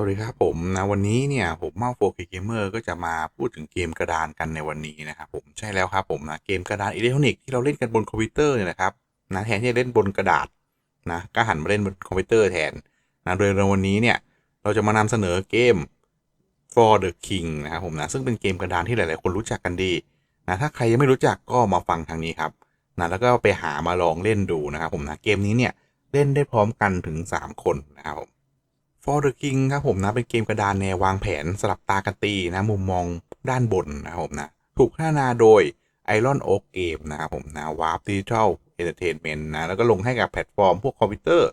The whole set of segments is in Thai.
วัสดีครับผมนะวันนี้เนี่ยผมเมา 4K Gamer ก็จะมาพูดถึงเกมกระดานกันในวันนี้นะครับผมใช่แล้วครับผมนะเกมกระดานอิเล็กทรอนิกส์ที่เราเล่นกันบนคอมพิวเตอร์เนี่ยนะครับนะแทนที่จะเล่นบนกระดาษนะก็หันมาเล่นบนคอมพิวเตอร์แทนนะโดยในวันนี้เนี่ยเราจะมานำเสนอเกม For the King นะครับผมนะซึ่งเป็นเกมกระดานที่หลาย ๆ คนรู้จักกันดีนะถ้าใครยังไม่รู้จักก็มาฟังทางนี้ครับนะแล้วก็ไปหามาลองเล่นดูนะครับผมนะเกมนี้เนี่ยเล่นได้พร้อมกันถึง 3 คนนะครับผม For the King ครับผมนะเป็นเกมกระดานแนววางแผนสลับตากันตีนะมุมมองด้านบนนะครับผมนะถูกพัฒนาโดย Iron Oak Game นะครับผมนะ Warp Digital Entertainment นะแล้วก็ลงให้กับแพลตฟอร์มพวกคอมพิวเตอร์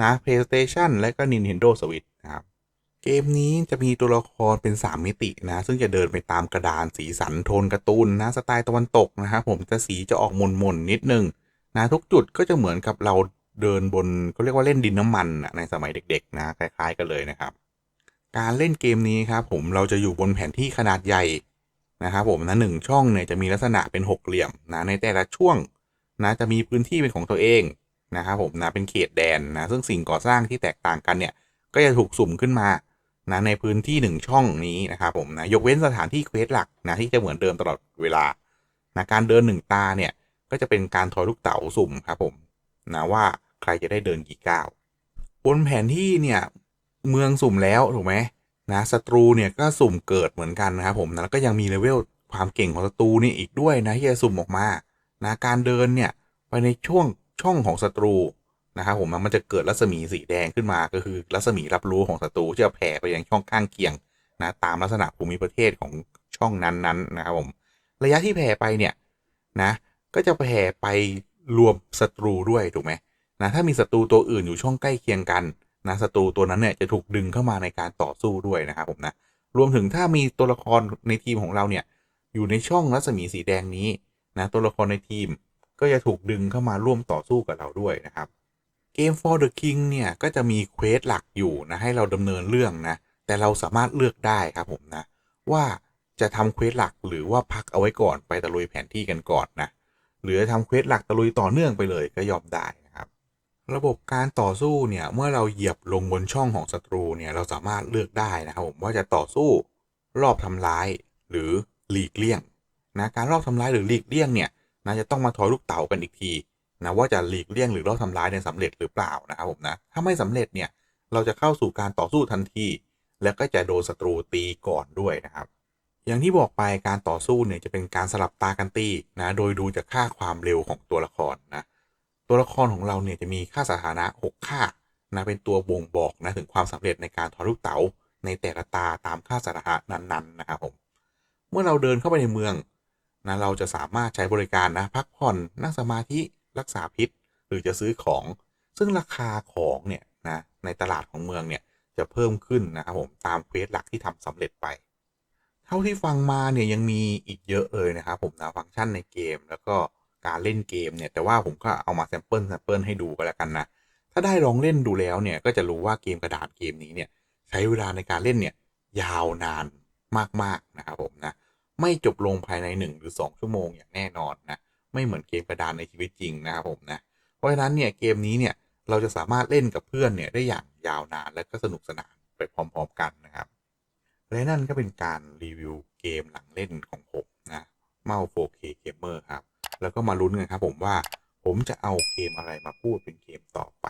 นะ PlayStation และก็ Nintendo Switch นะครับเกมนี้จะมีตัวละครเป็น 3 มิตินะ ซึ่งจะเดินไปตามกระดานสีสันโทนการ์ตูนนะสไตล์ตะวันตกนะครับผมจะสีจะออกมนๆนิดนึงนะทุกจุดก็จะเหมือนกับเรา เดินบนเขาเรียกว่าเล่นดินน้ำมันนะในสมัยเด็กๆนะคล้ายๆกันเลยนะครับ การเล่นเกมนี้ครับผมเราจะอยู่บนแผนที่ขนาดใหญ่นะครับผมนะหนึ่งช่องเนี่ยจะมีลักษณะเป็นหกเหลี่ยมนะในแต่ละช่วงนะจะมีพื้นที่เป็นของตัวเองนะครับผมนะเป็นเขตแดนนะซึ่งสิ่งก่อสร้างที่แตกต่างกันเนี่ยก็จะถูกสุ่มขึ้นมานะในพื้นที่หนึ่งช่องนี้นะครับผมนะยกเว้นสถานที่เควสหลักนะที่จะเหมือนเดิมตลอดเวลานะการเดินหนึ่งตาเนี่ยก็จะเป็นการทอยลูกเต๋าสุ่มครับผมนะว่า ใครจะได้เดินกี่ก้าวบนแผนที่เนี่ยเมืองสุ่มแล้วถูกไหมนะศัตรูเนี่ยก็สุ่มเกิดเหมือนกันนะครับผมนะแล้วก็ยังมีเลเวลความเก่งของศัตรูนี่อีกด้วยนะที่จะสุ่มออกมานะการเดินเนี่ยไปในช่วงช่องของศัตรูนะครับผมมันจะเกิดรัศมีสีแดงขึ้นมาก็คือรัศมีรับรู้ของศัตรูที่จะแผ่ไปยังช่องข้างเคียงนะตามลักษณะภูมิประเทศของช่องนั้นๆนะครับผมระยะที่แผ่ไปเนี่ยนะก็จะแผ่ไปรวมศัตรูด้วยถูกไหม นะถ้ามีศัตรูตัวอื่นอยู่ช่องใกล้เคียงกันนะศัตรูตัวนั้นเนี่ยจะถูกดึงเข้ามาในการต่อสู้ด้วยนะครับผมนะรวมถึงถ้ามีตัวละครในทีมของเราเนี่ยอยู่ในช่องรัศมีสีแดงนี้นะตัวละครในทีมก็จะถูกดึงเข้ามาร่วมต่อสู้กับเราด้วยนะครับเกม For the King เนี่ยก็จะมีเควสหลักอยู่นะให้เราดำเนินเรื่องนะแต่เราสามารถเลือกได้ครับผมนะว่าจะทำเควสหลักหรือว่าพักเอาไว้ก่อนไปตะลุยแผนที่กันก่อนนะหรือจะทำเควสหลักตะลุยต่อเนื่องไปเลยก็ยอมได้ ระบบการต่อสู้เนี่ยเมื่อเราเหยียบลงบนช่องของศัตรูเนี่ยเราสามารถเลือกได้นะครับผมว่าจะต่อสู้รอบทำร้ายหรือหลีกเลี่ยงนะการรอบทำร้ายหรือหลีกเลี่ยงเนี่ยนะจะต้องมาทอยลูกเต๋ากันอีกทีนะว่าจะหลีกเลี่ยงหรือรอบทำร้ายเนี่ยสำเร็จหรือเปล่านะครับผมนะถ้าไม่สำเร็จเนี่ยเราจะเข้าสู่การต่อสู้ทันที แล้วก็จะโดนศัตรูตีก่อนด้วยนะครับ อย่างที่บอกไปการต่อสู้เนี่ยจะเป็นการสลับตากันตีนะโดยดูจากค่าความเร็วของตัวละครนะ ตัวละครของเราเนี่ยจะมีค่าสถานะ 6 ค่านะเป็นตัวบ่งบอกนะถึงความสำเร็จในการถอลูกเต๋าในแต่ละตาตามค่าสถานะนั้นๆนะครับผมเมื่อเราเดินเข้าไปในเมืองนะเราจะสามารถใช้บริการนะพักผ่อนนั่งสมาธิรักษาพิษ หรือจะซื้อของ ซึ่งราคาของเนี่ยนะในตลาดของเมืองเนี่ยจะเพิ่มขึ้นนะครับผมตามเควสหลักที่ทำสำเร็จไป เท่าที่ฟังมาเนี่ยยังมีอีกเยอะเลยนะครับผมนะฟังก์ชันในเกมแล้วก็ การเล่นเกมเนี่ย แต่ว่าผมก็เอามาแซมเปิลแซมเปิลให้ดูก็แล้วกันนะ ถ้าได้ลองเล่นดูแล้วเนี่ยก็จะรู้ว่าเกมกระดาษเกมนี้เนี่ยใช้เวลาในการเล่นเนี่ยยาวนานมากๆนะครับผมนะไม่จบลงภายใน 1 หรือ 2 ชั่วโมงอย่างแน่นอนนะไม่เหมือนเกมกระดานในชีวิตจริงนะครับผมนะเพราะฉะนั้นเนี่ยเกมนี้เนี่ยเราจะสามารถเล่นกับเพื่อนเนี่ยได้อย่างยาวนานและก็สนุกสนานไปพร้อม ๆ กันนะครับและนั่นก็เป็นการรีวิวเกมหลังเล่นของผมนะเมา 4K Gamer ครับ แล้วก็มาลุ้นกันครับผมว่าผมจะเอาเกมอะไรมาพูดเป็นเกมต่อไป